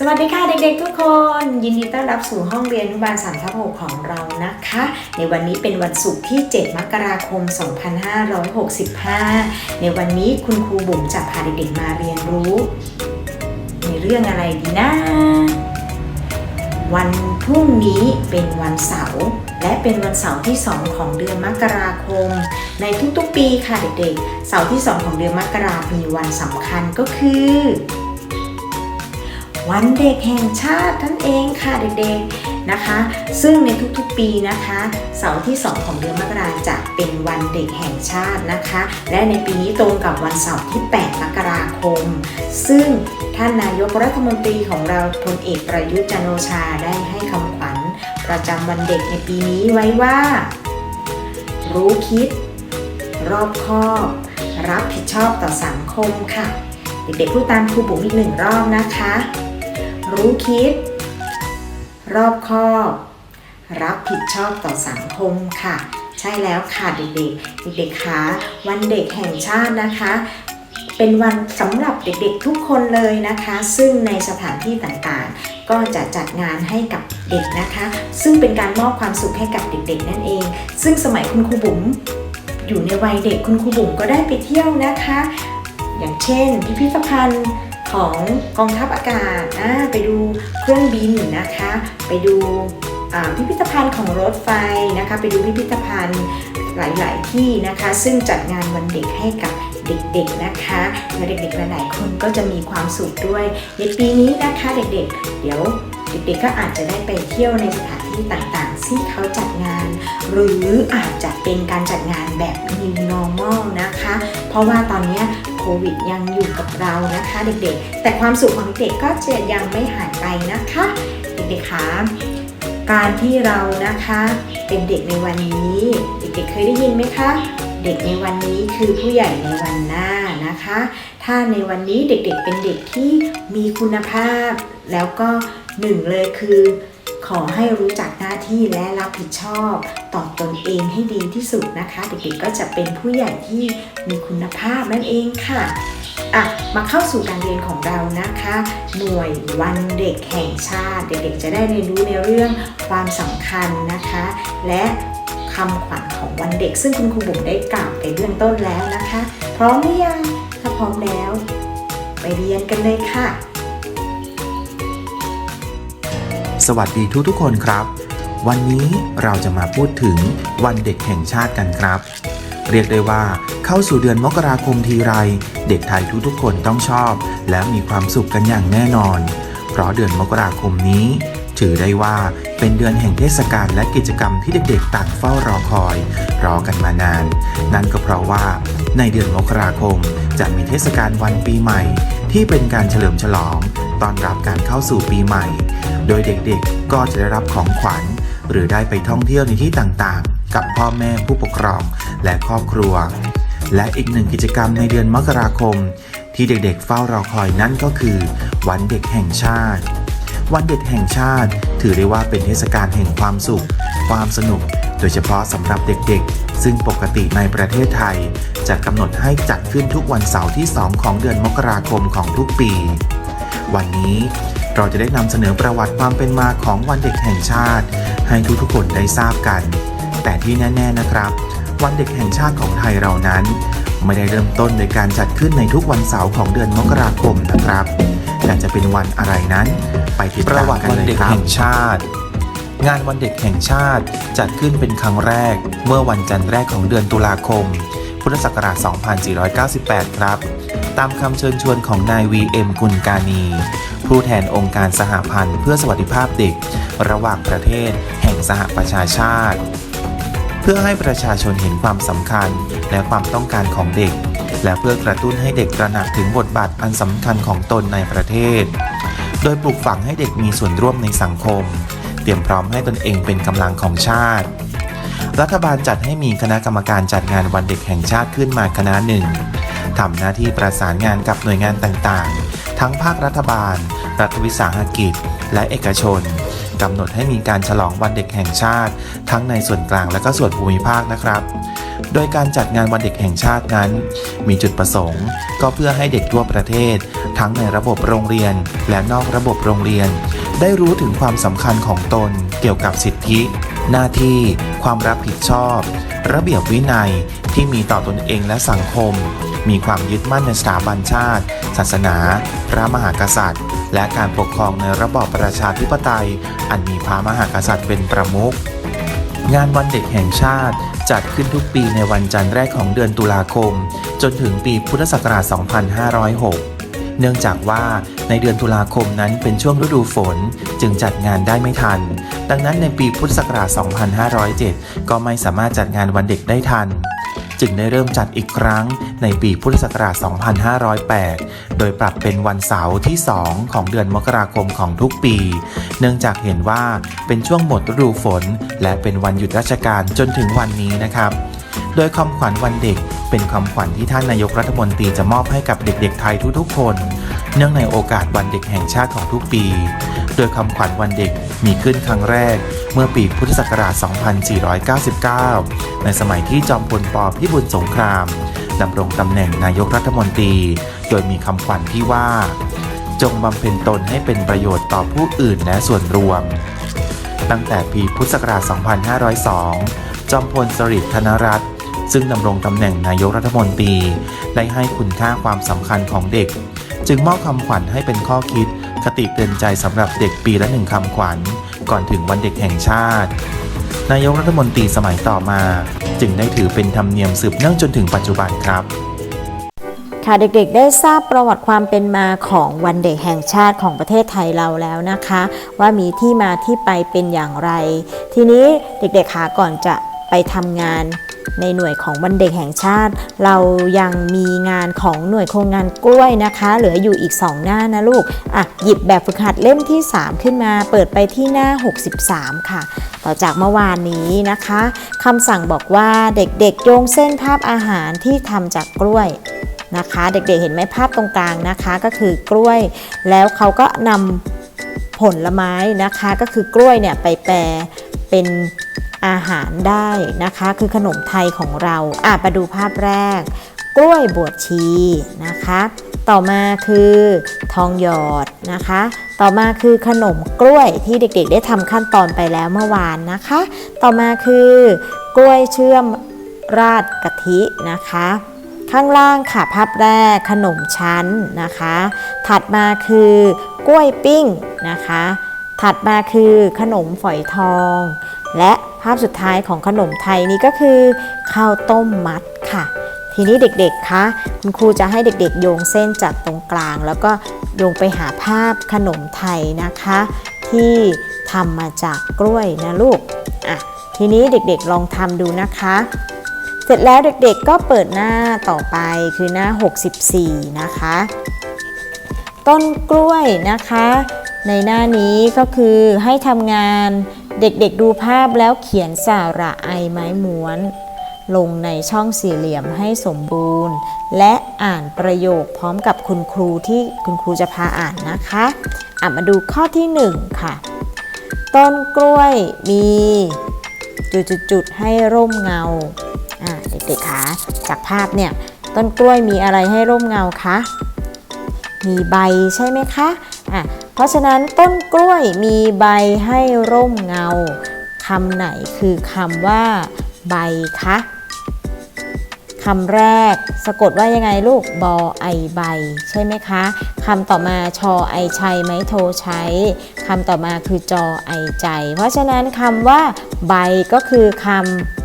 สวัสดีค่ะเด็กๆ ทุกคน ยินดีต้อนรับสู่ห้องเรียนอนุบาลสามทับหกของเรานะคะ ในวันนี้เป็นวันศุกร์ที่ 7 มกราคม 2565 ในวันนี้คุณครูบุ๋มจะพาเด็กๆมาเรียนรู้ ในเรื่องอะไรดีนะ วันพรุ่งนี้เป็นวันเสาร์และเป็นวันเสาร์ที่ 2 ของเดือนมกราคม ในทุกๆปีค่ะเด็กๆ เสาร์ที่ 2 ของเดือนมกราคมมีวันสำคัญก็คือ วันเด็กแห่งชาติท่านเองค่ะเด็กๆนะคะ ซึ่งในทุกๆปีนะคะ เสาร์ที่ 2 ของเดือนมกราจะเป็นวันเด็กแห่งชาตินะคะ และในปีนี้ตรงกับวันเสาร์ที่ 8 มกราคม ซึ่งท่านนายกรัฐมนตรีของเราพลเอกประยุทธ์จันโอชาได้ให้คำขวัญ ประจำวันเด็กในปีนี้ไว้ว่า รู้คิด รอบคอบรับผิดชอบต่อสังคมค่ะ เด็กๆพูดตามครูบุ๋มอีกหนึ่งรอบนะคะ รู้คิด รอบคอบรับผิดชอบต่อสังคมค่ะ ใช่แล้วค่ะเด็กๆเด็กๆคะวันเด็กแห่งชาตินะคะ เป็นวันสำหรับเด็กๆทุกคนเลยนะคะ ซึ่งในสถานที่ต่างๆ ก็จะจัดงานให้กับเด็กนะคะ ซึ่งเป็นการมอบความสุขให้กับเด็กๆ นั่นเอง ซึ่งสมัยคุณครูบุ๋มอยู่ในวัยเด็กคุณครูบุ๋มก็ได้ไปเที่ยวนะคะ อย่างเช่น พิพิธภัณฑ์ ของกองทัพอากาศไปดูเครื่องบินนะคะ ไปดูพิพิธภัณฑ์ของรถไฟนะคะ ไปดูพิพิธภัณฑ์หลาย ๆ ที่นะคะ ซึ่งจัดงานวันเด็กให้กับเด็ก ๆ นะคะและเด็ก ๆ หลายๆคนก็จะมีความสุขด้วย ในปีนี้นะคะเด็ก ๆ เดี๋ยวเด็ก ๆ ก็อาจจะได้ไปเที่ยวในสถานที่ต่าง ๆ ที่เขาจัดงาน หรืออาจจะเป็นการจัดงานแบบ new normal นะคะ เพราะว่าตอนนี้โควิดยังอยู่กับเรานะคะเด็กๆ แต่ความสุขของเด็กก็จะยังไม่หายไปนะคะ เด็กๆคะการที่เรานะคะเป็นเด็กในวันนี้ เด็กๆเคยได้ยินไหมคะเด็กในวันนี้คือผู้ใหญ่ในวันหน้านะคะ ถ้าในวันนี้เด็กๆเป็นเด็กที่มีคุณภาพ แล้วก็หนึ่งเลยคือ ขอให้รู้จักหน้าที่และรับผิดชอบ ต่อตนเองให้ดีที่สุดนะคะ เด็กๆก็จะเป็นผู้ใหญ่ที่มีคุณภาพนั่นเองค่ะอะ มาเข้าสู่การเรียนของเรานะคะ หน่วยวันเด็กแห่งชาติ เด็กๆจะได้เรียนรู้ในเรื่องความสำคัญนะคะ และคำขวัญของวันเด็ก ซึ่งคุณครูบุ๋มได้กล่าวไปเบื้องต้นแล้วนะคะ พร้อมหรือยังถ้าพร้อมแล้ว ไปเรียนกันเลยค่ะ สวัสดีทุกทุกคนครับ วันนี้เราจะมาพูดถึงวันเด็กแห่งชาติกันครับ เรียกได้ว่าเข้าสู่เดือนมกราคมทีไร เด็กไทยทุกๆคนต้องชอบ และมีความสุขกันอย่างแน่นอน เพราะเดือนมกราคมนี้ ถือได้ว่าเป็นเดือนแห่งเทศกาลและกิจกรรมที่เด็กๆต่างเฝ้ารอคอย รอกันมานาน นั่นก็เพราะว่า ในเดือนมกราคมจะมีเทศกาลวันปีใหม่ ที่เป็นการเฉลิมฉลองต้อนรับการเข้าสู่ปีใหม่ โดยเด็กๆ ก็จะได้รับของขวัญ หรือได้ไปท่องเที่ยวในที่ต่างๆ กับพ่อแม่ผู้ปกครองและครอบครัว และอีกหนึ่งกิจกรรมในเดือนมกราคม ที่เด็กๆ เฝ้ารอคอยนั่นก็คือ วันเด็กแห่งชาติ วันเด็กแห่งชาติ ถือได้ว่าเป็นเทศกาลแห่งความสุข ความสนุก โดยเฉพาะสำหรับเด็กๆ ซึ่งปกติในประเทศไทย จะกำหนดให้จัดขึ้นทุกวันเสาร์ที่ 2 ของเดือนมกราคมของทุกปี วันนี้ เราจะได้นำเสนอประวัติความเป็นมาของวันเด็กแห่งชาติ ให้ทุกๆคนได้ทราบกัน แต่ที่แน่ ๆนะครับ วันเด็กแห่งชาติของไทยเรานั้น ไม่ได้เริ่มต้นโดยการจัดขึ้นในทุกวันเสาร์ของเดือนมกราคมนะครับ แต่จะเป็นวันอะไรนั้น ไปติดตามวัติกันวันเลยเด็กแห่งชาติงานวันเด็กแห่งชาติจัดขึ้นเป็นครั้งแรก เมื่อวันจันทร์แรกของเดือนตุลาคม พุทธศักราช 2498 ครับ ตามคำเชิญชวนของนายวีเอ็มกุลกานี ผู้แทนองค์การสหพันธ์เพื่อสวัสดิภาพเด็ก ระหว่างประเทศแห่งสหประชาชาติ เพื่อให้ประชาชนเห็นความสำคัญและความต้องการของเด็ก และเพื่อกระตุ้นให้เด็กตระหนักถึงบทบาทอันสำคัญของตนในประเทศ โดยปลูกฝังให้เด็กมีส่วนร่วมในสังคม เตรียมพร้อมให้ตนเองเป็นกำลังของชาติ รัฐบาลจัดให้มีคณะกรรมการจัดงานวันเด็กแห่งชาติขึ้นมาคณะหนึ่ง ทำหน้าที่ประสานงานกับหน่วยงานต่างๆ ทั้งภาครัฐบาล รัฐวิสาหกิจ และเอกชนกำหนดให้มีการฉลองวันเด็กแห่งชาติ ทั้งในส่วนกลางและก็ส่วนภูมิภาคนะครับ โดยการจัดงานวันเด็กแห่งชาตินั้น มีจุดประสงค์ ก็เพื่อให้เด็กทั่วประเทศ ทั้งในระบบโรงเรียน และนอกระบบโรงเรียน ได้รู้ถึงความสำคัญของตนเกี่ยวกับสิทธิ หน้าที่ ความรับผิดชอบ ระเบียบวินัยที่มีต่อตนเองและสังคม มีความยึดมั่นในสถาบันชาติ ศาสนา พระมหากษัตริย์ และการปกครองในระบอบประชาธิปไตย อันมีพระมหากษัตริย์เป็นประมุขงานวันเด็กแห่งชาติจัดขึ้นทุกปีในวันจันทร์แรกของเดือนตุลาคม จนถึงปีพุทธศักราช 2506 เนื่องจากว่าในเดือนตุลาคมนั้นเป็นช่วงฤดูฝนจึงจัดงานได้ไม่ทัน ดังนั้นในปีพุทธศักราช 2507 ก็ไม่สามารถจัดงานวันเด็กได้ทัน จึงได้เริ่มจัดอีกครั้งในปีพุทธศักราช 2508 โดยปรับเป็นวันเสาร์ที่ 2 ของเดือนมกราคมของทุกปี เนื่องจากเห็นว่าเป็นช่วงหมดฤดูฝน และเป็นวันหยุดราชการจนถึงวันนี้นะครับโดยคำขวัญวันเด็กเป็นคำขวัญที่ท่านนายกรัฐมนตรีจะมอบให้กับเด็กๆไทยทุกๆคน เนื่องในโอกาสวันเด็กแห่งชาติของทุกปี โดยคำขวัญวันเด็กมีขึ้นครั้งแรก เมื่อปีพุทธศักราช 2499 ในสมัยที่จอมพลปพิบูลสงครามดำรงตำแหน่งนายกรัฐมนตรี โดยมีคำขวัญที่ว่า จงบำเพ็ญตนให้เป็นประโยชน์ต่อผู้อื่นและส่วนรวม ตั้งแต่ปีพุทธศักราช 2502 จอมพลสฤษดิ์ธนรัตน์ซึ่งดำรงตำแหน่งนายกรัฐมนตรี ได้ให้คุณค่าความสำคัญของเด็ก จึงมอบคำขวัญให้เป็นข้อคิด คติเตือนใจสำหรับเด็กปีละหนึ่งคำขวัญ ก่อนถึงวันเด็กแห่งชาติ นายกรัฐมนตรีสมัยต่อมา จึงได้ถือเป็นธรรมเนียมสืบเนื่องจนถึงปัจจุบันครับค่ะเด็กๆ ได้ทราบประวัติความเป็นมาของวันเด็กแห่งชาติของประเทศไทยเราแล้วนะคะ ว่ามีที่มาที่ไปเป็นอย่างไร ทีนี้เด็กๆคะก่อนจะ ไปทำงานในหน่วยของวันเด็กแห่งชาติ เรายังมีงานของหน่วยโครงงานกล้วยนะคะ เหลืออยู่อีก 2 หน้านะลูกอะหยิบแบบฝึกหัดเล่มที่ 3 ขึ้นมาเปิดไปที่หน้า 63 ค่ะ ต่อจากเมื่อวานนี้นะคะคำสั่งบอกว่าเด็กๆโยงเส้นภาพอาหารที่ทำจากกล้วยนะคะ เด็กๆเห็นไหมภาพตรงกลางนะคะก็คือกล้วย แล้วเขาก็นำผลไม้นะคะ ก็คือกล้วยเนี่ยไปแปรเป็น อาหารได้นะคะ คือขนมไทยของเราอะมาดูภาพแรก กล้วยบวชชีนะคะ ต่อมาคือทองหยอดนะคะ ต่อมาคือขนมกล้วยที่เด็กๆ ได้ทำขั้นตอนไปแล้วเมื่อวานนะคะ ต่อมาคือกล้วยเชื่อมราดกะทินะคะข้างล่างค่ะภาพแรกขนมชั้นนะคะ ถัดมาคือกล้วยปิ้งนะคะ ถัดมาคือขนมฝอยทอง และ ภาพสุดท้ายของขนมไทยนี้ก็คือข้าวต้มมัดค่ะ ทีนี้เด็กๆคะคุณครูจะให้เด็กๆ โยงเส้นจากตรงกลาง แล้วก็โยงไปหาภาพขนมไทยนะคะ ที่ทำมาจากกล้วยนะลูกอะทีนี้เด็กๆลองทำดูนะคะ เสร็จแล้วเด็กๆก็เปิดหน้าต่อไปคือหน้า 64 นะคะ ต้นกล้วยนะคะ ในหน้านี้ก็คือให้ทำงาน เด็กๆดูภาพแล้วเขียนสาระไอไม้ม้วน ลงในช่องสี่เหลี่ยมให้สมบูรณ์ และอ่านประโยคพร้อมกับคุณครูที่คุณครูจะพาอ่านนะคะอะมาดูข้อที่ 1 ค่ะ ต้นกล้วยมีจุดๆให้ร่มเงาอ่าเด็กๆคะจากภาพเนี่ยต้นกล้วยมีอะไรให้ร่มเงาคะมีใบใช่ไหมคะอะ เพราะฉะนั้นต้นกล้วยมีใบให้ร่มเงาคำไหนคือคำว่า ใบคะคำแรกสะกดว่ายังไงลูกบอไอใบ ใช่ไหมคะคำต่อมาชอไอชัยไม้โทใช้คำต่อมาคือจอไอใจ เพราะฉะนั้นคำว่า ใบก็คือคำ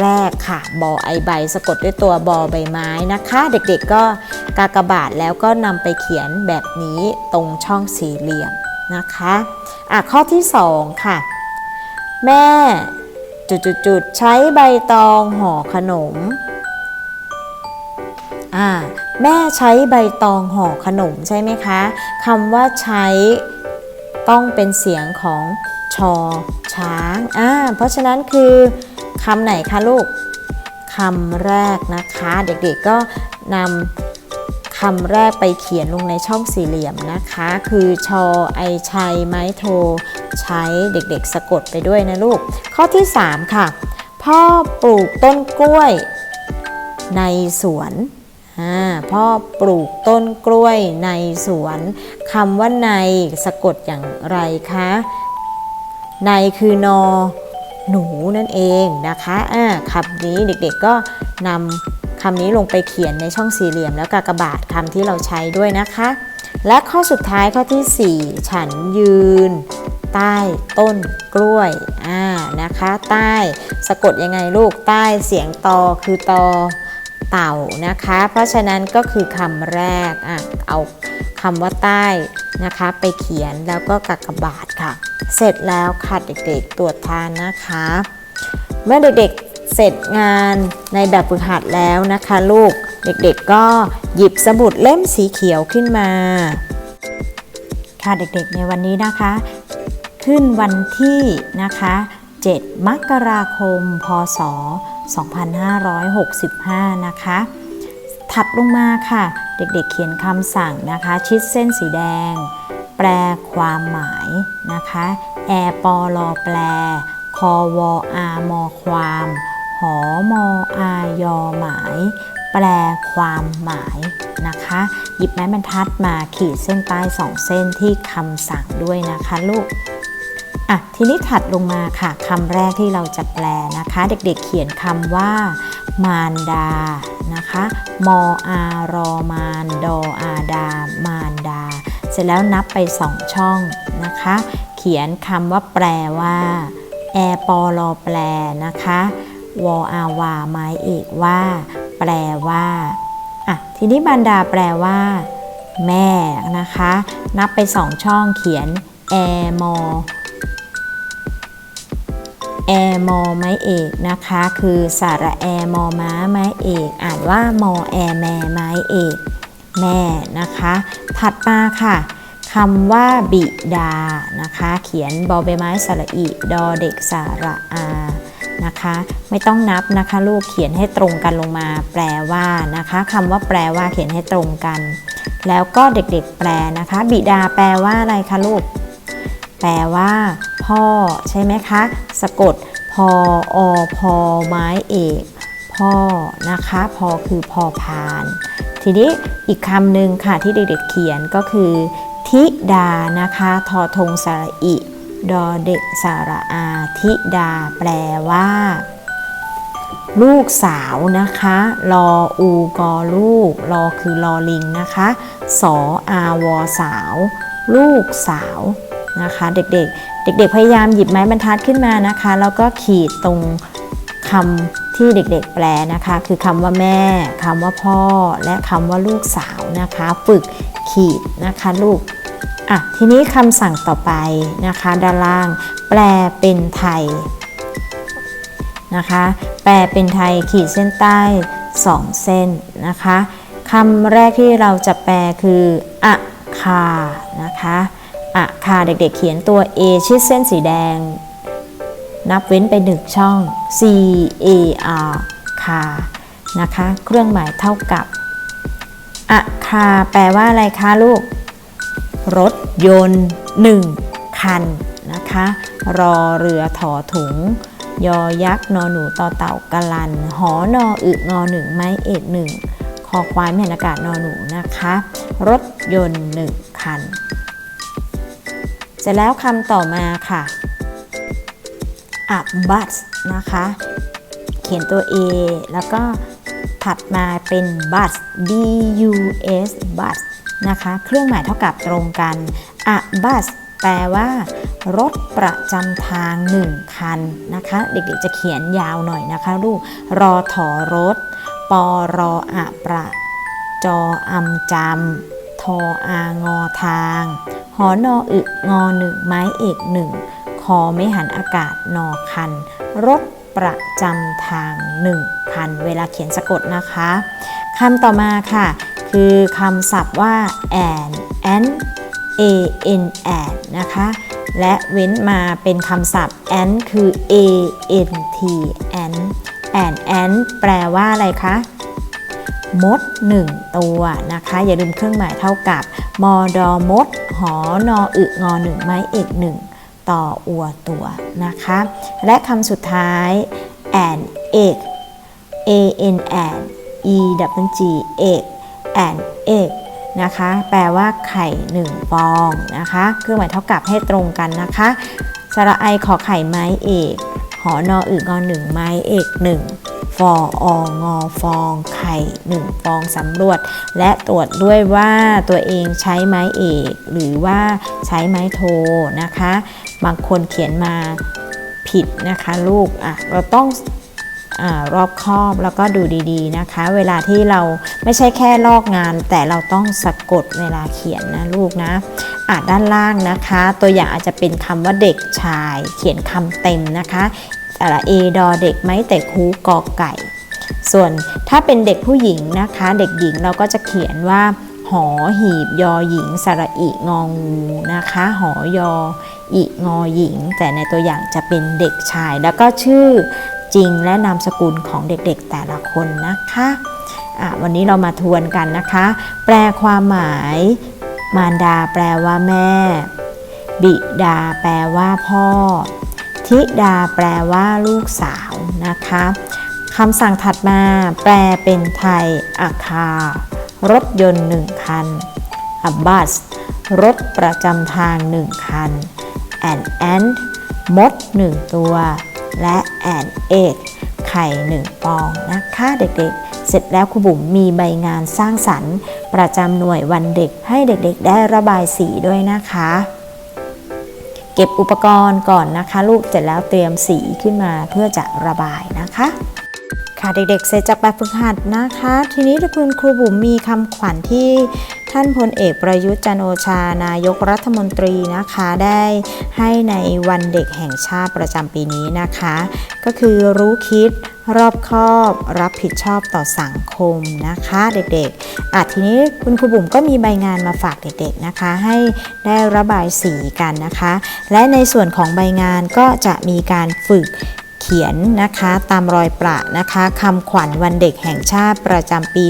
แรกค่ะ บอไอใบ สะกดด้วยตัวบอใบไม้นะคะ เด็กๆก็กากบาทแล้วก็นำไปเขียนแบบนี้ตรงช่องสี่เหลี่ยมนะคะอะข้อที่2ค่ะ แม่จุดๆๆใช้ใบตองห่อขนมอ่าแม่ใช้ใบตองห่อขนมใช่ไหมคะคำว่าใช้ ต้องเป็นเสียงของชอช้างอ่าเพราะฉะนั้นคือคำไหนคะลูกคำแรกนะคะ เด็กๆก็นำคำแรกไปเขียนลงในช่องสี่เหลี่ยมนะคะ คือชอไอชัยไม้โท ใช้เด็กๆ สะกดไปด้วยนะลูก ข้อที่ 3 ค่ะ พ่อปลูกต้นกล้วยในสวน พ่อปลูกต้นกล้วยในสวนคำว่าในสะกดอย่างไรคะ ในคือนอหนูนั่นเองนะคะอ่าคำนี้เด็กๆก็นำคำนี้ลงไปเขียนในช่องสี่เหลี่ยมแล้วกากบาทคำที่เราใช้ด้วยนะคะ และข้อสุดท้ายข้อทีสี่4 ฉันยืน ใต้ต้นกล้วยอ่านะคะ ใต้สะกดยังไงลูกใต้เสียงตอคือตอ เต่านะคะ เพราะฉะนั้นก็คือคำแรกอะเอาคำว่าใต้นะคะไปเขียนแล้วก็กากบาทค่ะ เสร็จแล้วค่ะเด็กๆตรวจทานนะคะ เมื่อเด็กๆเสร็จงานในแบบฝึกหัดแล้วนะคะลูกเด็กๆก็หยิบสมุดเล่มสีเขียวขึ้นมา ค่ะเด็กๆในวันนี้นะคะ ขึ้นวันที่นะคะ 7 มกราคม พศ 2565 นะคะ ถัดลงมาค่ะ เด็กๆเขียนคำสั่งนะคะ ชิดเส้นสีแดง แปลความหมายนะคะแอปอลอแปลคอวออามอความหอมออายอหมาย แปลความหมายนะคะ หยิบไม้บรรทัดมาขีดเส้นใต้สองเส้นที่คำสั่งด้วยนะคะลูก อะทีนี้ถัดลงมาค่ะคำแรกที่เราจะแปลนะคะ เด็กๆเขียนคำว่า มารดานะคะมออารอมานดออาดามารดา เสร็จแล้วนับไปสองช่องนะคะ เขียนคำว่าแปลว่าแอปอลอแปลนะคะวออาวาไม้เอกว่า แปลว่าอะทีนี้บรรดาแปลว่า แม่นะคะ นับไปสองช่องเขียนแอมอ แอมอไม้เอกนะคะ คือสาระแอมอม้าไม้เอก อ่านว่ามอแอแมไม้เอกแม่นะคะ ถัดมาค่ะคำว่าบิดานะคะ เขียนบอใบไม้สระอิดอเด็กสาระอานะคะ ไม่ต้องนับนะคะ ลูกเขียนให้ตรงกันลงมาแปลว่านะคะคำว่าแปลว่าเขียนให้ตรงกัน แล้วก็เด็กๆแปลนะคะ บิดาแปลว่าอะไรคะลูก แปลว่า พ่อใช่ไหมคะ สะกดพออพอไม้เอกพ่อนะคะพอคือพอพาน ทีนี้อีกคำหนึ่งค่ะที่เด็กๆเขียนก็คือ ธิดานะคะทอทงสระอิดอเด็กสระอาธิดาแปลว่า ลูกสาวนะคะรออูกอลูกรอคือรอลิงนะคะสออาวอสาว ลูกสาวนะคะ เด็กๆ เด็กๆพยายามหยิบไม้บรรทัดขึ้นมานะคะ แล้วก็ขีดตรงคำที่เด็กๆแปลนะคะ คือคำว่าแม่คำว่าพ่อ และคำว่าลูกสาวนะคะ ฝึกขีดนะคะลูกอะทีนี้คำสั่งต่อไปนะคะ ด้านล่าง แปลเป็นไทยนะคะ แปลเป็นไทยขีดเส้นใต้ 2 เส้นนะคะคำแรกที่เราจะแปลคืออะคานะคะ อะคาเด็กๆเขียนตัว A ชิดเส้นสีแดง นับเว้นไปหนึ่งช่อง C A R คานะคะ เครื่องหมายเท่ากับอะคาแปลว่าอะไรคะลูก รถยนต์ 1 คันนะคะ รอเรือถอถุง ยอยักษ์นอหนูต่อเต่ากะลัน หอนออึงอหนึ่งไม้เอกหนึ่งคอควายแม่นอากาศนอหนูนะคะ รถยนต์หนึ่งคัน เสร็จแล้วคำต่อมาค่ะ a bus นะคะ เขียนตัว A แล้วก็ถัดมาเป็น bus b u s bus นะคะ เครื่องหมายเท่ากับตรงกัน a bus แปลว่า รถประจำทาง 1 คันนะคะ เด็กๆจะเขียนยาวหน่อยนะคะลูก รอถอรถปอรออะประ จออำจำ ทออางอทางหอนออึงอหนึ่งไม้เอกหนึ่งคอไม่หันอากาศนอคัน รถประจำทางหนึ่งคัน เวลาเขียนสะกดนะคะคำต่อมาค่ะ คือคำศัพท์ว่า and and a n and นะคะ และเว้นมาเป็นคำศัพท์ and คือ a n t and and and แปลว่าอะไรคะ มด 1 ตัวนะคะ อย่าลืมเครื่องหมายเท่ากับ มอดอมด หอนออึงอหนึ่งไม้เอกหนึ่งต่ออัวตัวนะคะ และคำสุดท้าย and egg a n and e w g egg and egg นะคะ แปลว่าไข่หนึ่งฟองนะคะ เครื่องหมายเท่ากับให้ตรงกันนะคะสระไอขอไข่ไม้เอก หอนออึงอหนึ่งไม้เอกหนึ่ง ฟอองอฟองไข่หนึ่งฟองสำรวจ และตรวจด้วยว่าตัวเองใช้ไม้เอก หรือว่าใช้ไม้โทนะคะ บางคนเขียนมาผิดนะคะลูกอะเราต้องอรอบคอบแล้วก็ดูดีๆนะคะ เวลาที่เราไม่ใช่แค่ลอกงาน แต่เราต้องสะกดเวลาเขียนนะลูกนะอะด้านล่างนะคะ ตัวอย่างอาจจะเป็นคำว่าเด็กชาย เขียนคำเต็มนะคะ แต่ละเอดอเด็กไม้แต่คูกอไก่ ส่วนถ้าเป็นเด็กผู้หญิงนะคะ เด็กหญิงเราก็จะเขียนว่าหอหีบยอหญิงสระอิงองูนะคะ หอยออิงอหญิง แต่ในตัวอย่างจะเป็นเด็กชาย แล้วก็ชื่อจริงและนามสกุลของเด็กๆแต่ละคนนะคะะวันนี้เรามาทวนกันนะคะ แปลความหมาย มารดาแปลว่าแม่ บิดาแปลว่าพ่อ ธิดาแปลว่าลูกสาวนะคะคำสั่งถัดมาแปลเป็นไทย อาคา รถยนต์หนึ่งคัน a bus รถประจำทางหนึ่งคัน an ant มดหนึ่งตัว และ an egg ไข่หนึ่งฟองนะคะเด็กๆ เสร็จแล้วครูบุ๋มมีใบงานสร้างสรรค์ ประจำหน่วยวันเด็กให้เด็กๆ ได้ระบายสีด้วยนะคะ เก็บอุปกรณ์ก่อนนะคะ ลูกเสร็จแล้วเตรียมสีขึ้นมาเพื่อจะระบายนะคะ ค่ะเด็กๆ เสร็จจากแบบฝึกหัดนะคะ ทีนี้คุณครูบุ๋มมีคำขวัญที่ท่านพลเอกประยุทธ์จันโอชานายกรัฐมนตรีนะคะได้ให้ในวันเด็กแห่งชาติประจำปีนี้นะคะ ก็คือรู้คิดรอบคอบรับผิดชอบต่อสังคมนะคะ เด็กๆอะทีนี้คุณครูบุ๋มก็มีใบงานมาฝากเด็กๆนะคะ ให้ได้ระบายสีกันนะคะ และในส่วนของใบงานก็จะมีการฝึก เขียนนะคะตามรอยประนะคะคำขวัญวันเด็กแห่งชาติประจำปี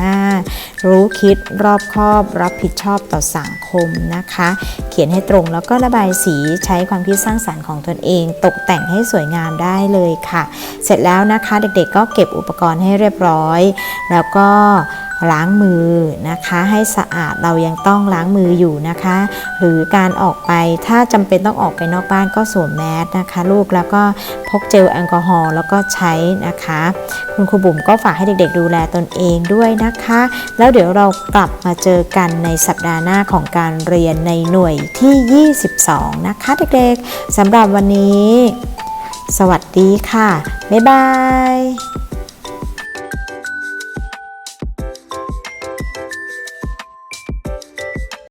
2565 รู้คิดรอบคอบรับผิดชอบต่อสังคมนะคะ เขียนให้ตรงแล้วก็ระบายสีใช้ความคิดสร้างสรรค์ของตนเอง ตกแต่งให้สวยงามได้เลยค่ะ เสร็จแล้วนะคะเด็กๆก็เก็บอุปกรณ์ให้เรียบร้อย แล้วก็ ล้างมือนะคะ ให้สะอาดเรายังต้องล้างมืออยู่นะคะ หรือการออกไปถ้าจำเป็นต้องออกไปนอกบ้านก็สวมแมสนะคะ ลูกแล้วก็พกเจลแอลกอฮอล์แล้วก็ใช้นะคะ คุณครูบุ๋มก็ฝากให้เด็กๆ ดูแลตนเองด้วยนะคะ แล้วเดี๋ยวเรากลับมาเจอกันในสัปดาห์หน้าของการเรียนในหน่วยที่ 22 นะคะเด็กๆสำหรับวันนี้ สวัสดีค่ะ บ๊ายบาย